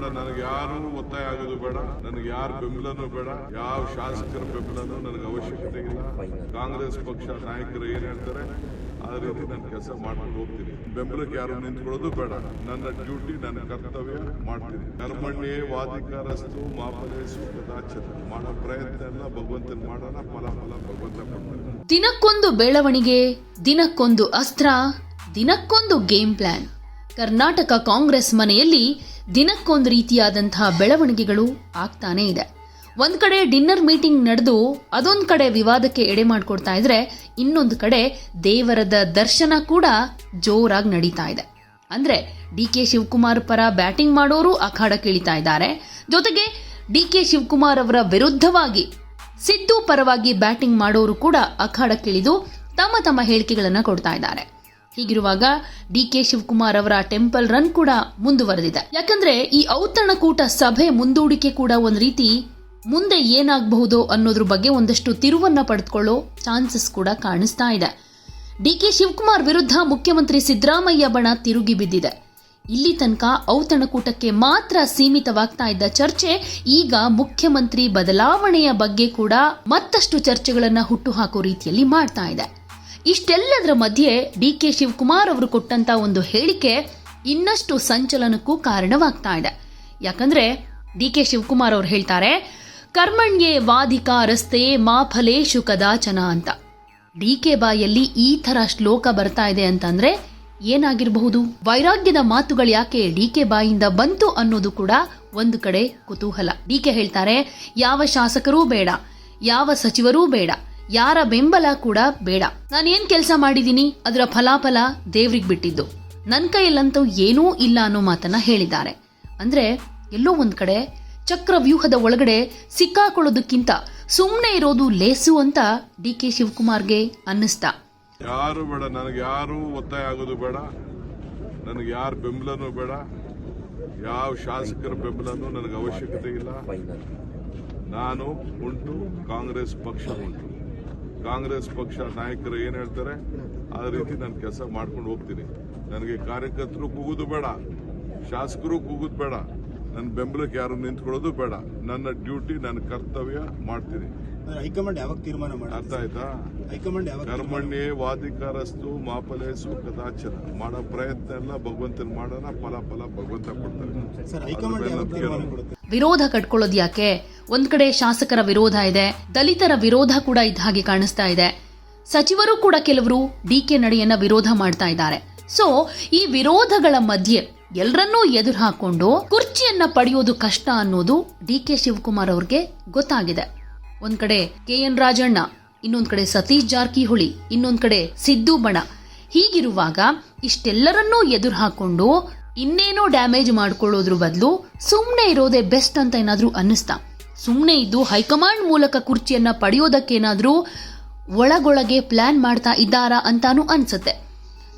ಬೇಡ, ನನಗೆ ಯಾರು ಒತ್ತಾಯ ಆಗೋದು ಬೇಡ, ನನಗೆ ಯಾರ ಬೆಂಬಲನೂ ಬೇಡ, ಯಾವ ಶಾಸಕರ ಬೆಂಬಲನೂ ನನಗೆ ಅವಶ್ಯಕತೆ ಇಲ್ಲ. ಕಾಂಗ್ರೆಸ್ ಪಕ್ಷ ನಾಯಕರು ಏನ್ ಹೇಳ್ತಾರೆ, ಆ ರೀತಿ ನಾನು ಕೆಲಸ ಮಾಡ್ಕೊಂಡು ಹೋಗ್ತೀನಿ. ಬೆಂಬಲಕ್ಕೆ ಯಾರು ನಿಂತ್ಕೊಳ್ಳೋದು ಬೇಡ, ನನ್ನ ಡ್ಯೂಟಿ, ನನ್ನ ಕರ್ತವ್ಯ ಮಾಡ್ತೀನಿ. ಕರ್ಮಣ್ಯೇ ವಾದಿಕಾರಸ್ತು ಮಾಫಲೇಸು ಕದಾಚನ ಮಾಡೋ ಪ್ರಯತ್ನ ಎಲ್ಲ ಭಗವಂತನ ಮಾಡೋಣ ಫಲ ಫಲ ಭಗವಂತ ಕೊಡ್ತಾರೆ ದಿನಕ್ಕೊಂದು ಬೆಳವಣಿಗೆ, ದಿನಕ್ಕೊಂದು ಅಸ್ತ್ರ, ದಿನಕ್ಕೊಂದು ಗೇಮ್ ಪ್ಲಾನ್. ಕರ್ನಾಟಕ ಕಾಂಗ್ರೆಸ್ ಮನೆಯಲ್ಲಿ ದಿನಕ್ಕೊಂದು ರೀತಿಯಾದಂತಹ ಬೆಳವಣಿಗೆಗಳು ಆಗ್ತಾನೇ ಇದೆ. ಒಂದು ಕಡೆ ಡಿನ್ನರ್ ಮೀಟಿಂಗ್ ನಡೆದು ಅದೊಂದು ಕಡೆ ವಿವಾದಕ್ಕೆ ಎಡೆ ಮಾಡಿಕೊಡ್ತಾ ಇದ್ರೆ ಇನ್ನೊಂದು ಕಡೆ ದೇವರದ ದರ್ಶನ ಕೂಡ ಜೋರಾಗಿ ನಡೀತಾ ಇದೆ. ಅಂದ್ರೆ ಡಿ ಕೆ ಶಿವಕುಮಾರ್ ಪರ ಬ್ಯಾಟಿಂಗ್ ಮಾಡೋರು ಅಖಾಡಕ್ಕಿಳಿತಾ ಇದ್ದಾರೆ. ಜೊತೆಗೆ ಡಿ ಕೆ ಶಿವಕುಮಾರ್ ಅವರ ವಿರುದ್ಧವಾಗಿ ಸಿದ್ದು ಪರವಾಗಿ ಬ್ಯಾಟಿಂಗ್ ಮಾಡೋರು ಕೂಡ ಅಖಾಡಕ್ಕಿಳಿದು ತಮ್ಮ ತಮ್ಮ ಹೇಳಿಕೆಗಳನ್ನು ಕೊಡ್ತಾ ಇದ್ದಾರೆ. ಹೀಗಿರುವಾಗ ಡಿ ಕೆ ಶಿವಕುಮಾರ್ ಅವರ ಟೆಂಪಲ್ ರನ್ ಕೂಡ ಮುಂದುವರೆದಿದೆ. ಯಾಕಂದ್ರೆ ಈ ಔತಣಕೂಟ ಸಭೆ ಮುಂದೂಡಿಕೆ ಕೂಡ ಒಂದ್ ರೀತಿ ಮುಂದೆ ಏನಾಗಬಹುದು ಅನ್ನೋದ್ರ ಬಗ್ಗೆ ಒಂದಷ್ಟು ತಿರುವನ್ನ ಪಡೆದುಕೊಳ್ಳೋ ಚಾನ್ಸಸ್ ಕೂಡ ಕಾಣಿಸ್ತಾ ಇದೆ. ಡಿ ಕೆ ಶಿವಕುಮಾರ್ ವಿರುದ್ಧ ಮುಖ್ಯಮಂತ್ರಿ ಸಿದ್ದರಾಮಯ್ಯ ಬಣ ತಿರುಗಿ ಬಿದ್ದಿದೆ. ಇಲ್ಲಿ ತನಕ ಔತಣಕೂಟಕ್ಕೆ ಮಾತ್ರ ಸೀಮಿತವಾಗ್ತಾ ಇದ್ದ ಚರ್ಚೆ ಈಗ ಮುಖ್ಯಮಂತ್ರಿ ಬದಲಾವಣೆಯ ಬಗ್ಗೆ ಕೂಡ ಮತ್ತಷ್ಟು ಚರ್ಚೆಗಳನ್ನ ಹುಟ್ಟುಹಾಕೋ ರೀತಿಯಲ್ಲಿ ಮಾಡ್ತಾ ಇದೆ. ಇಷ್ಟೆಲ್ಲದರ ಮಧ್ಯೆ ಡಿ ಕೆ ಶಿವಕುಮಾರ್ ಅವರು ಕೊಟ್ಟಂತ ಒಂದು ಹೇಳಿಕೆ ಇನ್ನಷ್ಟು ಸಂಚಲನಕ್ಕೂ ಕಾರಣವಾಗ್ತಾ ಇದೆ. ಯಾಕಂದ್ರೆ ಡಿ ಕೆ ಶಿವಕುಮಾರ್ ಅವರು ಹೇಳ್ತಾರೆ, ಕರ್ಮಣ್ಯೇ ವಾದಿಕ ರಸ್ತೆ ಮಾ ಫಲೇಶು ಕದಾಚನ ಅಂತ. ಡಿ ಕೆ ಬಾಯಲ್ಲಿ ಈ ತರ ಶ್ಲೋಕ ಬರ್ತಾ ಇದೆ ಅಂತಂದ್ರೆ ಏನಾಗಿರಬಹುದು? ವೈರಾಗ್ಯದ ಮಾತುಗಳು ಯಾಕೆ ಡಿ ಕೆ ಬಾಯಿಂದ ಬಂತು ಅನ್ನೋದು ಕೂಡ ಒಂದು ಕಡೆ ಕುತೂಹಲ. ಡಿ ಕೆ ಹೇಳ್ತಾರೆ, ಯಾವ ಶಾಸಕರೂ ಬೇಡ, ಯಾವ ಸಚಿವರೂ ಬೇಡ ಯಾರ ಬೆಂಬಲ ಕೂಡ ಬೇಡ. ನಾನು ಏನ್ ಕೆಲಸ ಮಾಡಿದೀನಿ? ಅದರ ಫಲಾಫಲ ದೇವ್ರಿಗೆ ಬಿಟ್ಟಿದ್ದು. ನನ್ನ ಕೈಯಲ್ಲಂತೂ ಏನೂ ಇಲ್ಲ ಅನ್ನೋ ಮಾತನ್ನ ಹೇಳಿದ್ದಾರೆ. ಅಂದ್ರೆ ಎಲ್ಲೋ ಒಂದ್ ಕಡೆ ಚಕ್ರವ್ಯೂಹದ ಒಳಗಡೆ ಸಿಕ್ಕಾಕೊಳ್ಳೋದಕ್ಕಿಂತ ಸುಮ್ಮನೆ ಇರೋದು ಲೇಸು ಅಂತ ಡಿ ಕೆ ಶಿವಕುಮಾರ್ಗೆ ಅನ್ನಿಸ್ತಾ. ಯಾರು ಬೇಡ, ನನಗೆ ಯಾರು ಒತ್ತಾಯ ಆಗೋದು ಬೇಡ. ನನಗೆ ಯಾರು ಬೆಂಬಲನೂ ಬೇಡ. ಯಾವ ಶಾಸಕರ ಬೆಂಬಲನೂ ನನಗೆ ಅವಶ್ಯಕತೆ ಇಲ್ಲ. ನಾನು ಉಂಟು, ಕಾಂಗ್ರೆಸ್ ಪಕ್ಷ ಉಂಟು. ಕಾಂಗ್ರೆಸ್ ಪಕ್ಷ ನಾಯಕರು ಏನ್ ಹೇಳ್ತಾರೆ? ಆ ರೀತಿ ನಾನು ಕೆಲಸ ಮಾಡ್ಕೊಂಡು ಹೋಗ್ತೀನಿ. ನನಗೆ ಕಾರ್ಯಕರ್ತರು ಕೂಗುದು ಬೇಡ ಶಾಸಕರು ಕೂಗುದು ಬೇಡ ನನ್ನ ಬೆಂಬಲಕ್ಕೆ ಯಾರು ನಿಂತ್ಕೊಳ್ಳೋದು ಬೇಡ. ನನ್ನ ಡ್ಯೂಟಿ ನನ್ನ ಕರ್ತವ್ಯ ಮಾಡ್ತೀನಿ. ಹೈಕಮಾಂಡ್ ಯಾವಾಗ ತೀರ್ಮಾನ ಮಾಡಿ ಅರ್ಥ ಆಯ್ತಾ? ಹೈಕಮಾಂಡ್ ಯಾವಾಗ ಕರ್ಮಣ್ಯೇ ವಾದಿಕಾರಸ್ತು ಮಾಪಲೇಸು ಕದಾಚನ ಮಾಡೋ ಪ್ರಯತ್ನ ಎಲ್ಲ ಭಗವಂತನ ಮಾಡೋಣ ಫಲ ಫಲ ಭಗವಂತ ಕೊಡ್ತಾರೆ. ಸರ್ ಹೈಕಮಾಂಡ್ ಯಾವಾಗ ತೀರ್ಮಾನ ಕೊಡುತ್ತೆ? ವಿರೋಧ ಕಟ್ಕೊಳ್ಳೋದು ಯಾಕೆ? ಒಂದ್ ಕಡೆ ಶಾಸಕರ ವಿರೋಧ ಇದೆ, ದಲಿತರ ವಿರೋಧ ಕೂಡ ಇದ್ದ ಹಾಗೆ ಕಾಣಿಸ್ತಾ ಇದೆ. ಸಚಿವರು ಕೂಡ ಕೆಲವರು ಡಿ ಕೆ ನಡೆಯನ್ನ ವಿರೋಧ ಮಾಡ್ತಾ ಇದ್ದಾರೆ. ಸೊ ಈ ವಿರೋಧಗಳ ಮಧ್ಯೆ ಎಲ್ಲರನ್ನೂ ಎದುರು ಹಾಕೊಂಡು ಕುರ್ಚಿಯನ್ನ ಪಡೆಯೋದು ಕಷ್ಟ ಅನ್ನೋದು ಡಿ ಕೆ ಶಿವಕುಮಾರ್ ಅವ್ರಿಗೆ ಗೊತ್ತಾಗಿದೆ. ಒಂದ್ ಕಡೆ ಕೆ ಎನ್ ರಾಜಣ್ಣ, ಇನ್ನೊಂದ್ ಕಡೆ ಸತೀಶ್ ಜಾರಕಿಹೊಳಿ, ಇನ್ನೊಂದ್ ಕಡೆ ಸಿದ್ದು ಬಣ. ಹೀಗಿರುವಾಗ ಇಷ್ಟೆಲ್ಲರನ್ನೂ ಎದುರು ಹಾಕೊಂಡು ಇನ್ನೇನೋ ಡ್ಯಾಮೇಜ್ ಮಾಡ್ಕೊಳ್ಳೋದ್ರ ಬದಲು ಸುಮ್ಮನೆ ಇರೋದೇ ಬೆಸ್ಟ್ ಅಂತ ಏನಾದರೂ ಅನ್ನಿಸ್ತಾ? ಸುಮ್ಮನೆ ಇದ್ದು ಹೈಕಮಾಂಡ್ ಮೂಲಕ ಕುರ್ಚಿಯನ್ನ ಪಡೆಯೋದಕ್ಕೇನಾದರೂ ಒಳಗೊಳಗೆ ಪ್ಲಾನ್ ಮಾಡ್ತಾ ಇದ್ದಾರಾ ಅಂತಾನೂ ಅನ್ಸುತ್ತೆ.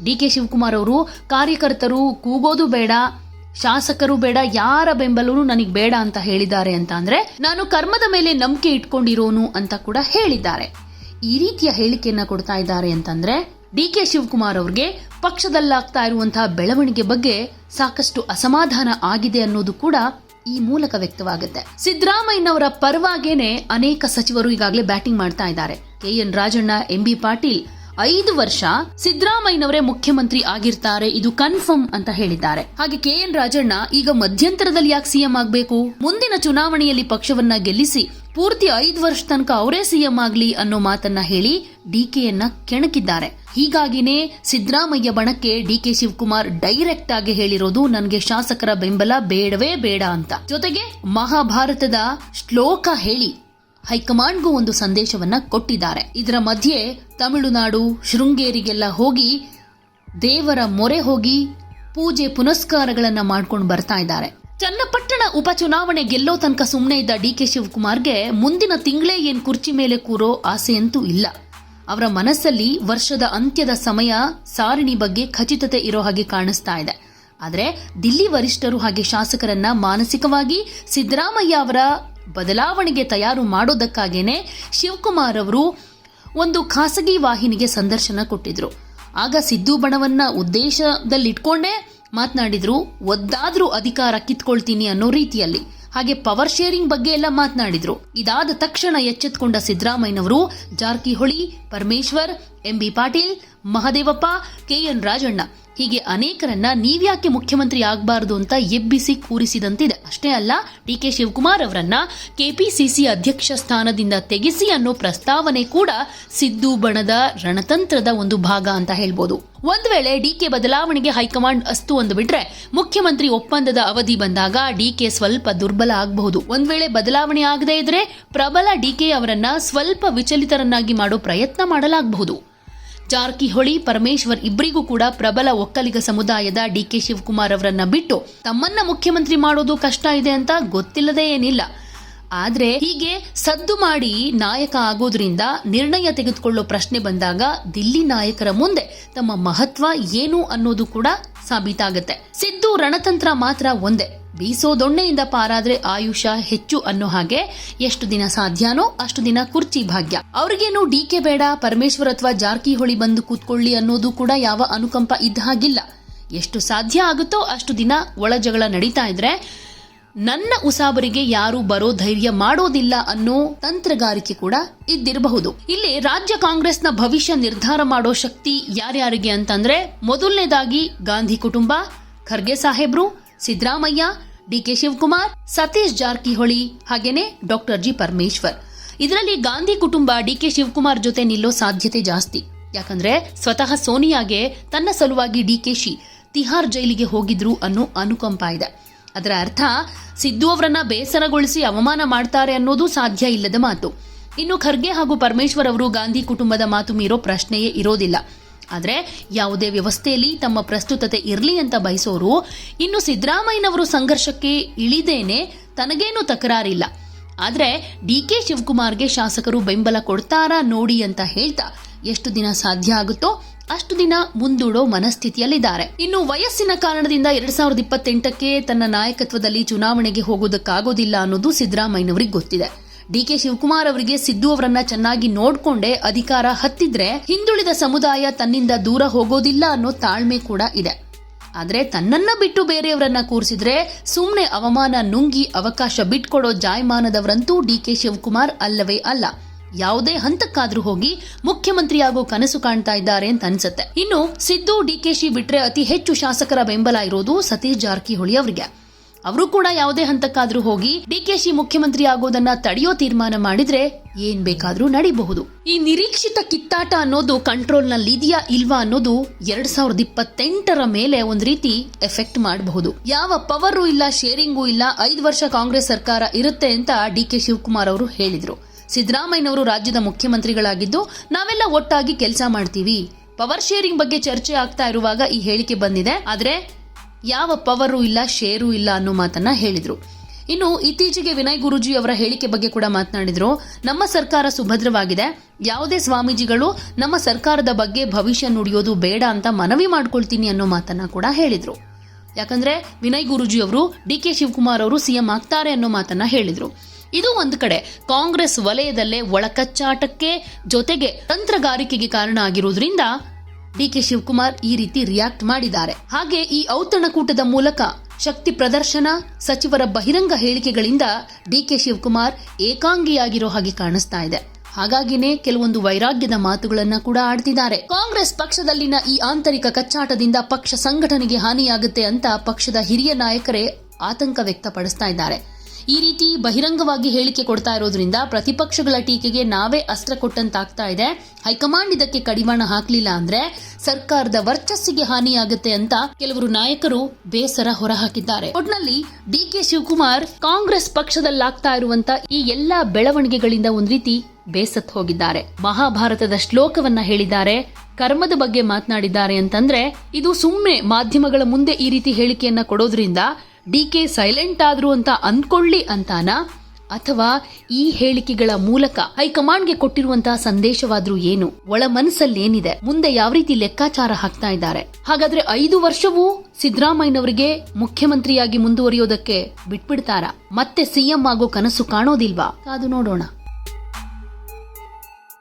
ಡಿ ಕೆ ಶಿವಕುಮಾರ್ ಅವರು, ಕಾರ್ಯಕರ್ತರು ಕೂಗೋದು ಬೇಡ, ಶಾಸಕರು ಬೇಡ, ಯಾರ ಬೆಂಬಲವೂ ನನಗೆ ಬೇಡ ಅಂತ ಹೇಳಿದ್ದಾರೆ ಅಂತ ಅಂದ್ರೆ, ನಾನು ಕರ್ಮದ ಮೇಲೆ ನಂಬಿಕೆ ಇಟ್ಕೊಂಡಿರೋನು ಅಂತ ಕೂಡ ಹೇಳಿದ್ದಾರೆ. ಈ ರೀತಿಯ ಹೇಳಿಕೆಯನ್ನ ಕೊಡ್ತಾ ಇದ್ದಾರೆ ಅಂತಂದ್ರೆ ಡಿ ಕೆ ಶಿವಕುಮಾರ್ ಅವ್ರಿಗೆ ಪಕ್ಷದಲ್ಲಾಗ್ತಾ ಇರುವಂತಹ ಬೆಳವಣಿಗೆ ಬಗ್ಗೆ ಸಾಕಷ್ಟು ಅಸಮಾಧಾನ ಆಗಿದೆ ಅನ್ನೋದು ಕೂಡ ಈ ಮೂಲಕ ವ್ಯಕ್ತವಾಗುತ್ತೆ. ಸಿದ್ದರಾಮಯ್ಯನವರ ಪರವಾಗೇನೆ ಅನೇಕ ಸಚಿವರು ಈಗಾಗಲೇ ಬ್ಯಾಟಿಂಗ್ ಮಾಡ್ತಾ ಇದ್ದಾರೆ. K N Rajanna M B Patil ಐದು ವರ್ಷ ಸಿದ್ದರಾಮಯ್ಯನವರೇ ಮುಖ್ಯಮಂತ್ರಿ ಆಗಿರ್ತಾರೆ, ಇದು ಕನ್ಫರ್ಮ್ ಅಂತ ಹೇಳಿದ್ದಾರೆ. ಹಾಗೆ ಕೆ ಎನ್ ರಾಜಣ್ಣ ಈಗ ಮಧ್ಯಂತರದಲ್ಲಿ ಯಾಕೆ ಸಿಎಂ ಆಗಬೇಕು? ಮುಂದಿನ ಚುನಾವಣೆಯಲ್ಲಿ ಪಕ್ಷವನ್ನ ಗೆಲ್ಲಿಸಿ ಪೂರ್ತಿ ಐದು ವರ್ಷ ತನಕ ಅವರೇ ಸಿಎಂ ಆಗ್ಲಿ ಅನ್ನೋ ಮಾತನ್ನ ಹೇಳಿ ಡಿಕೆಯನ್ನ ಕೆಣಕಿದ್ದಾರೆ. ಹೀಗಾಗಿನೇ ಸಿದ್ದರಾಮಯ್ಯ ಬಣಕ್ಕೆ ಡಿಕೆ ಶಿವಕುಮಾರ್ ಡೈರೆಕ್ಟ್ ಆಗಿ ಹೇಳಿರೋದು ನನಗೆ ಶಾಸಕರ ಬೆಂಬಲ ಬೇಡವೇ ಬೇಡ ಅಂತ. ಜೊತೆಗೆ ಮಹಾಭಾರತದ ಶ್ಲೋಕ ಹೇಳಿ ಹೈಕಮಾಂಡ್ಗೂ ಒಂದು ಸಂದೇಶವನ್ನ ಕೊಟ್ಟಿದ್ದಾರೆ. ಇದರ ಮಧ್ಯೆ ತಮಿಳುನಾಡು ಶೃಂಗೇರಿಗೆಲ್ಲ ಹೋಗಿ ದೇವರ ಮೊರೆ ಹೋಗಿ ಪೂಜೆ ಪುನಸ್ಕಾರಗಳನ್ನ ಮಾಡ್ಕೊಂಡು ಬರ್ತಾ ಇದ್ದಾರೆ. ಉಪಚುನಾವಣೆ ಗೆಲ್ಲೋ ತನಕ ಸುಮ್ಮನೆ ಇದ್ದ ಡಿ ಕೆ ಶಿವಕುಮಾರ್ಗೆ ಮುಂದಿನ ತಿಂಗಳೇ ಏನ್ ಕುರ್ಚಿ ಮೇಲೆ ಕೂರೋ ಆಸೆಯಂತೂ ಇಲ್ಲ. ಅವರ ಮನಸ್ಸಲ್ಲಿ ವರ್ಷದ ಅಂತ್ಯದ ಸಮಯ ಸಾರಣಿ ಬಗ್ಗೆ ಖಚಿತತೆ ಇರೋ ಹಾಗೆ ಕಾಣಿಸ್ತಾ ಇದೆ. ಆದರೆ ದಿಲ್ಲಿ ವರಿಷ್ಠರು ಹಾಗೆ ಶಾಸಕರನ್ನ ಮಾನಸಿಕವಾಗಿ ಸಿದ್ದರಾಮಯ್ಯ ಅವರ ಬದಲಾವಣೆಗೆ ತಯಾರು ಮಾಡೋದಕ್ಕಾಗೇನೆ ಶಿವಕುಮಾರ್ ಅವರು ಒಂದು ಖಾಸಗಿ ವಾಹಿನಿಗೆ ಸಂದರ್ಶನ ಕೊಟ್ಟಿದ್ರು. ಆಗ ಸಿದ್ದು ಬಣವನ್ನ ಉದ್ದೇಶದಲ್ಲಿಟ್ಕೊಂಡೇ ಮಾತನಾಡಿದ್ರು, ಒದ್ದಾದ್ರೂ ಅಧಿಕಾರ ಕಿತ್ಕೊಳ್ತೀನಿ ಅನ್ನೋ ರೀತಿಯಲ್ಲಿ. ಹಾಗೆ ಪವರ್ ಶೇರಿಂಗ್ ಬಗ್ಗೆ ಎಲ್ಲ ಮಾತನಾಡಿದ್ರು. ಇದಾದ ತಕ್ಷಣ ಎಚ್ಚೆತ್ಕೊಂಡ ಸಿದ್ದರಾಮಯ್ಯನವರು, ಜಾರಕಿಹೊಳಿ, ಪರಮೇಶ್ವರ್, ಎಂಬಿ ಪಾಟೀಲ್, ಮಹದೇವಪ್ಪ, ಕೆಎನ್ ರಾಜಣ್ಣ ಹೀಗೆ ಅನೇಕರನ್ನ ನೀವ್ಯಾಕೆ ಮುಖ್ಯಮಂತ್ರಿ ಆಗಬಾರದು ಅಂತ ಎಬ್ಬಿಸಿ ಕೂರಿಸಿದಂತಿದೆ. ಅಷ್ಟೇ ಅಲ್ಲ ಡಿಕೆ ಶಿವಕುಮಾರ್ ಅವರನ್ನ ಕೆಪಿಸಿಸಿ ಅಧ್ಯಕ್ಷ ಸ್ಥಾನದಿಂದ ತೆಗೆಸಿ ಅನ್ನೋ ಪ್ರಸ್ತಾವನೆ ಕೂಡ ಸಿದ್ದು ಬಣದ ರಣತಂತ್ರದ ಒಂದು ಭಾಗ ಅಂತ ಹೇಳ್ಬೋದು. ಒಂದು ವೇಳೆ ಡಿಕೆ ಬದಲಾವಣೆಗೆ ಹೈಕಮಾಂಡ್ ಅಸ್ತು ಅಂದು ಬಿಟ್ರೆ ಮುಖ್ಯಮಂತ್ರಿ ಒಪ್ಪಂದದ ಅವಧಿ ಬಂದಾಗ ಡಿಕೆ ಸ್ವಲ್ಪ ದುರ್ಬಲ ಆಗಬಹುದು. ಒಂದ್ ವೇಳೆ ಬದಲಾವಣೆ ಆಗದೇ ಇದ್ರೆ ಪ್ರಬಲ ಡಿಕೆ ಅವರನ್ನ ಸ್ವಲ್ಪ ವಿಚಲಿತರನ್ನಾಗಿ ಮಾಡೋ ಪ್ರಯತ್ನ ಮಾಡಲಾಗಬಹುದು. ಜಾರಕಿಹೊಳಿ ಪರಮೇಶ್ವರ್ ಇಬ್ಬರಿಗೂ ಕೂಡ ಪ್ರಬಲ ಒಕ್ಕಲಿಗ ಸಮುದಾಯದ ಡಿಕೆ ಶಿವಕುಮಾರ್ ಅವರನ್ನ ಬಿಟ್ಟು ತಮ್ಮನ್ನ ಮುಖ್ಯಮಂತ್ರಿ ಮಾಡೋದು ಕಷ್ಟ ಇದೆ ಅಂತ ಗೊತ್ತಿಲ್ಲದೇ ಏನಿಲ್ಲ. ಆದ್ರೆ ಹೀಗೆ ಸದ್ದು ಮಾಡಿ ನಾಯಕ ಆಗೋದ್ರಿಂದ ನಿರ್ಣಯ ತೆಗೆದುಕೊಳ್ಳೋ ಪ್ರಶ್ನೆ ಬಂದಾಗ ದಿಲ್ಲಿ ನಾಯಕರ ಮುಂದೆ ತಮ್ಮ ಮಹತ್ವ ಏನು ಅನ್ನೋದು ಕೂಡ ಸಾಬೀತಾಗುತ್ತೆ. ಸಿದ್ದು ರಣತಂತ್ರ ಮಾತ್ರ ಒಂದೇ. ಬೀಸೋ ದೊಣ್ಣೆಯಿಂದ ಪಾರಾದ್ರೆ ಆಯುಷ ಹೆಚ್ಚು ಅನ್ನೋ ಹಾಗೆ ಎಷ್ಟು ದಿನ ಸಾಧ್ಯನೋ ಅಷ್ಟು ದಿನ ಕುರ್ಚಿ ಭಾಗ್ಯ. ಅವ್ರಿಗೇನು ಡಿಕೆ ಬೇಡ, ಪರಮೇಶ್ವರ್ ಅಥವಾ ಜಾರಕಿಹೊಳಿ ಬಂದು ಕೂತ್ಕೊಳ್ಳಿ ಅನ್ನೋದು ಕೂಡ ಯಾವ ಅನುಕಂಪ ಇದ್ದ ಹಾಗಿಲ್ಲ. ಎಷ್ಟು ಸಾಧ್ಯ ಆಗುತ್ತೋ ಅಷ್ಟು ದಿನ ಒಳಜಗಳ ನಡೀತಾ ಇದ್ರೆ ನನ್ನ ಉಸಾಬರಿಗೆ ಯಾರು ಬರೋ ಧೈರ್ಯ ಮಾಡೋದಿಲ್ಲ ಅನ್ನೋ ತಂತ್ರಗಾರಿಕೆ ಕೂಡ ಇದ್ದಿರಬಹುದು. ಇಲ್ಲಿ ರಾಜ್ಯ ಕಾಂಗ್ರೆಸ್ನ ಭವಿಷ್ಯ ನಿರ್ಧಾರ ಮಾಡೋ ಶಕ್ತಿ ಯಾರ್ಯಾರಿಗೆ ಅಂತಂದ್ರೆ ಮೊದಲನೇದಾಗಿ ಗಾಂಧಿ ಕುಟುಂಬ, ಖರ್ಗೆ ಸಾಹೇಬ್ರು ಸಿದ್ದರಾಮಯ್ಯ, ಡಿಕೆ ಶಿವಕುಮಾರ್, ಸತೀಶ್ ಜಾರಕಿಹೊಳಿ ಹಾಗೇನೆ ಡಾಕ್ಟರ್ ಜಿ ಪರಮೇಶ್ವರ್. ಇದರಲ್ಲಿ ಗಾಂಧಿ ಕುಟುಂಬ ಡಿಕೆ ಶಿವಕುಮಾರ್ ಜೊತೆ ನಿಲ್ಲೋ ಸಾಧ್ಯತೆ ಜಾಸ್ತಿ. ಯಾಕಂದ್ರೆ ಸ್ವತಃ ಸೋನಿಯಾಗೆ ತನ್ನ ಸಲುವಾಗಿ ಡಿಕೆಶಿ ತಿಹಾರ್ ಜೈಲಿಗೆ ಹೋಗಿದ್ರು ಅನ್ನೋ ಅನುಕಂಪ ಇದೆ. ಅದರ ಅರ್ಥ, ಸಿದ್ದು ಅವರನ್ನ ಬೇಸರಗೊಳಿಸಿ ಅವಮಾನ ಮಾಡ್ತಾರೆ ಅನ್ನೋದು ಸಾಧ್ಯ ಇಲ್ಲದ ಮಾತು. ಇನ್ನು ಖರ್ಗೆ ಹಾಗೂ ಪರಮೇಶ್ವರ್ ಅವರು ಗಾಂಧಿ ಕುಟುಂಬದ ಮಾತು ಮೀರೋ ಪ್ರಶ್ನೆಯೇ ಇರೋದಿಲ್ಲ. ಆದ್ರೆ ಯಾವುದೇ ವ್ಯವಸ್ಥೆಯಲ್ಲಿ ತಮ್ಮ ಪ್ರಸ್ತುತತೆ ಇರಲಿ ಅಂತ ಬಯಸೋರು, ಇನ್ನು ಸಿದ್ದರಾಮಯ್ಯನವರು ಸಂಘರ್ಷಕ್ಕೆ ಇಳಿದೇನೆ ತನಗೇನು ತಕರಾರಿಲ್ಲ. ಆದರೆ ಡಿ ಕೆ ಶಿವಕುಮಾರ್ಗೆ ಶಾಸಕರು ಬೆಂಬಲ ಕೊಡ್ತಾರಾ ನೋಡಿ ಅಂತ ಹೇಳ್ತಾ ಎಷ್ಟು ದಿನ ಸಾಧ್ಯ ಆಗುತ್ತೋ ಅಷ್ಟು ದಿನ ಮುಂದೂಡೋ ಮನಸ್ಥಿತಿಯಲ್ಲಿದ್ದಾರೆ. ಇನ್ನು ವಯಸ್ಸಿನ ಕಾರಣದಿಂದ ಎರಡ್ ಸಾವಿರದ ಇಪ್ಪತ್ತೆಂಟಕ್ಕೆ ತನ್ನ ನಾಯಕತ್ವದಲ್ಲಿ ಚುನಾವಣೆಗೆ ಹೋಗೋದಕ್ಕಾಗೋದಿಲ್ಲ ಅನ್ನೋದು ಸಿದ್ದರಾಮಯ್ಯನವರಿಗೆ ಗೊತ್ತಿದೆ. ಡಿಕೆ ಶಿವಕುಮಾರ್ ಅವರಿಗೆ ಸಿದ್ದು ಅವರನ್ನ ಚೆನ್ನಾಗಿ ನೋಡ್ಕೊಂಡೆ ಅಧಿಕಾರ ಹತ್ತಿದ್ರೆ ಹಿಂದುಳಿದ ಸಮುದಾಯ ತನ್ನಿಂದ ದೂರ ಹೋಗೋದಿಲ್ಲ ಅನ್ನೋ ತಾಳ್ಮೆ ಕೂಡ ಇದೆ. ಆದ್ರೆ ತನ್ನನ್ನ ಬಿಟ್ಟು ಬೇರೆಯವರನ್ನ ಕೂರಿಸಿದ್ರೆ ಸುಮ್ಮನೆ ಅವಮಾನ ನುಂಗಿ ಅವಕಾಶ ಬಿಟ್ಕೊಡೋ ಜಾಯಮಾನದವರಂತೂ ಡಿ ಕೆ ಶಿವಕುಮಾರ್ ಅಲ್ಲವೇ ಅಲ್ಲ. ಯಾವುದೇ ಹಂತಕ್ಕಾದ್ರೂ ಹೋಗಿ ಮುಖ್ಯಮಂತ್ರಿಯಾಗೋ ಕನಸು ಕಾಣ್ತಾ ಇದ್ದಾರೆ ಅಂತ ಅನ್ಸುತ್ತೆ. ಇನ್ನು ಸಿದ್ದು ಡಿಕೆಶಿ ಬಿಟ್ರೆ ಅತಿ ಹೆಚ್ಚು ಶಾಸಕರ ಬೆಂಬಲ ಇರೋದು ಸತೀಶ್ ಜಾರಕಿಹೊಳಿ ಅವರಿಗೆ. ಅವರು ಕೂಡ ಯಾವುದೇ ಹಂತಕ್ಕಾದ್ರೂ ಹೋಗಿ ಡಿಕೆಶಿ ಮುಖ್ಯಮಂತ್ರಿ ಆಗೋದನ್ನ ತಡೆಯೋ ತೀರ್ಮಾನ ಮಾಡಿದ್ರೆ ಏನ್ ಬೇಕಾದ್ರೂ ನಡೀಬಹುದು. ಈ ನಿರೀಕ್ಷಿತ ಕಿತ್ತಾಟ ಅನ್ನೋದು ಕಂಟ್ರೋಲ್ನಲ್ಲಿ ಇದೆಯಾ ಇಲ್ವಾ ಅನ್ನೋದು ಎರಡ್ ಸಾವಿರದ ಇಪ್ಪತ್ತೆಂಟರ ಮೇಲೆ ಒಂದ್ ರೀತಿ ಎಫೆಕ್ಟ್ ಮಾಡಬಹುದು. ಯಾವ ಪವರು ಇಲ್ಲ, ಶೇರಿಂಗೂ ಇಲ್ಲ, ಐದು ವರ್ಷ ಕಾಂಗ್ರೆಸ್ ಸರ್ಕಾರ ಇರುತ್ತೆ ಅಂತ ಡಿ ಕೆ ಶಿವಕುಮಾರ್ ಅವರು ಹೇಳಿದ್ರು. ಸಿದ್ದರಾಮಯ್ಯನವರು ರಾಜ್ಯದ ಮುಖ್ಯಮಂತ್ರಿಗಳಾಗಿದ್ದು ನಾವೆಲ್ಲ ಒಟ್ಟಾಗಿ ಕೆಲಸ ಮಾಡ್ತೀವಿ. ಪವರ್ ಶೇರಿಂಗ್ ಬಗ್ಗೆ ಚರ್ಚೆ ಆಗ್ತಾ ಇರುವಾಗ ಈ ಹೇಳಿಕೆ ಬಂದಿದೆ. ಆದ್ರೆ ಯಾವ ಪವರು ಇಲ್ಲ ಶೇರು ಇಲ್ಲ ಅನ್ನೋ ಮಾತನ್ನ ಹೇಳಿದ್ರು. ಇನ್ನು ಇತ್ತೀಚೆಗೆ ವಿನಯ್ ಗುರುಜಿ ಅವರ ಹೇಳಿಕೆ ಬಗ್ಗೆ ಕೂಡ ಮಾತನಾಡಿದ್ರು. ನಮ್ಮ ಸರ್ಕಾರ ಸುಭದ್ರವಾಗಿದೆ. ಯಾವುದೇ ಸ್ವಾಮೀಜಿಗಳು ನಮ್ಮ ಸರ್ಕಾರದ ಬಗ್ಗೆ ಭವಿಷ್ಯ ನುಡಿಯೋದು ಬೇಡ ಅಂತ ಮನವಿ ಮಾಡ್ಕೊಳ್ತೀನಿ ಅನ್ನೋ ಮಾತನ್ನ ಕೂಡ ಹೇಳಿದ್ರು. ಯಾಕಂದ್ರೆ ವಿನಯ್ ಗುರುಜಿ ಅವರು ಡಿ ಕೆ ಶಿವಕುಮಾರ್ ಅವರು ಸಿಎಂ ಆಗ್ತಾರೆ ಅನ್ನೋ ಮಾತನ್ನ ಹೇಳಿದ್ರು. ಇದು ಒಂದು ಕಡೆ ಕಾಂಗ್ರೆಸ್ ವಲಯದಲ್ಲೇ ಒಳಕಚ್ಚಾಟಕ್ಕೆ ಜೊತೆಗೆ ತಂತ್ರಗಾರಿಕೆಗೆ ಕಾರಣ ಆಗಿರೋದ್ರಿಂದ ಡಿಕೆ ಶಿವಕುಮಾರ್ ಈ ರೀತಿ ರಿಯಾಕ್ಟ್ ಮಾಡಿದ್ದಾರೆ. ಹಾಗೆ ಈ ಔತಣಕೂಟದ ಮೂಲಕ ಶಕ್ತಿ ಪ್ರದರ್ಶನ, ಸಚಿವರ ಬಹಿರಂಗ ಹೇಳಿಕೆಗಳಿಂದ ಡಿಕೆ ಶಿವಕುಮಾರ್ ಏಕಾಂಗಿಯಾಗಿರೋ ಹಾಗೆ ಕಾಣಿಸ್ತಾ ಇದೆ. ಹಾಗಾಗಿನೇ ಕೆಲವೊಂದು ವೈರಾಗ್ಯದ ಮಾತುಗಳನ್ನ ಕೂಡ ಆಡ್ತಿದ್ದಾರೆ. ಕಾಂಗ್ರೆಸ್ ಪಕ್ಷದಲ್ಲಿನ ಈ ಆಂತರಿಕ ಕಚ್ಚಾಟದಿಂದ ಪಕ್ಷ ಸಂಘಟನೆಗೆ ಹಾನಿಯಾಗುತ್ತೆ ಅಂತ ಪಕ್ಷದ ಹಿರಿಯ ನಾಯಕರೇ ಆತಂಕ ವ್ಯಕ್ತಪಡಿಸ್ತಾ ಇದ್ದಾರೆ. ಈ ರೀತಿ ಬಹಿರಂಗವಾಗಿ ಹೇಳಿಕೆ ಕೊಡ್ತಾ ಇರೋದ್ರಿಂದ ಪ್ರತಿಪಕ್ಷಗಳ ಟೀಕೆಗೆ ನಾವೇ ಅಸ್ತ್ರ ಕೊಟ್ಟಂತಾಗ್ತಾ ಇದೆ. ಹೈಕಮಾಂಡ್ ಇದಕ್ಕೆ ಕಡಿವಾಣ ಹಾಕಲಿಲ್ಲ ಅಂದ್ರೆ ಸರ್ಕಾರದ ವರ್ಚಸ್ಸಿಗೆ ಹಾನಿಯಾಗುತ್ತೆ ಅಂತ ಕೆಲವರು ನಾಯಕರು ಬೇಸರ ಹೊರಹಾಕಿದ್ದಾರೆ. ಒಟ್ನಲ್ಲಿ ಡಿಕೆ ಶಿವಕುಮಾರ್ ಕಾಂಗ್ರೆಸ್ ಪಕ್ಷದಲ್ಲಾಗ್ತಾ ಇರುವಂತ ಈ ಎಲ್ಲಾ ಬೆಳವಣಿಗೆಗಳಿಂದ ಒಂದ್ ರೀತಿ ಬೇಸತ್ ಹೋಗಿದ್ದಾರೆ. ಮಹಾಭಾರತದ ಶ್ಲೋಕವನ್ನ ಹೇಳಿದ್ದಾರೆ, ಕರ್ಮದ ಬಗ್ಗೆ ಮಾತನಾಡಿದ್ದಾರೆ ಅಂತಂದ್ರೆ ಇದು ಸುಮ್ಮನೆ ಮಾಧ್ಯಮಗಳ ಮುಂದೆ ಈ ರೀತಿ ಹೇಳಿಕೆಯನ್ನ ಕೊಡೋದ್ರಿಂದ ಡಿಕೆ ಸೈಲೆಂಟ್ ಆದ್ರು ಅಂತ ಅಂದ್ಕೊಳ್ಳಿ ಅಂತಾನಾ? ಅಥವಾ ಈ ಹೇಳಿಕೆಗಳ ಮೂಲಕ ಹೈಕಮಾಂಡ್ಗೆ ಕೊಟ್ಟಿರುವಂತಹ ಸಂದೇಶವಾದ್ರೂ ಏನು? ಒಳ ಮನಸ್ಸಲ್ಲೇನಿದೆ? ಮುಂದೆ ಯಾವ ರೀತಿ ಲೆಕ್ಕಾಚಾರ ಹಾಕ್ತಾ ಇದ್ದಾರೆ? ಹಾಗಾದ್ರೆ ಐದು ವರ್ಷವೂ ಸಿದ್ದರಾಮಯ್ಯನವರಿಗೆ ಮುಖ್ಯಮಂತ್ರಿಯಾಗಿ ಮುಂದುವರಿಯೋದಕ್ಕೆ ಬಿಟ್ಬಿಡ್ತಾರಾ? ಮತ್ತೆ ಸಿಎಂ ಆಗೋ ಕನಸು ಕಾಣೋದಿಲ್ವಾ? ಅದು ನೋಡೋಣ.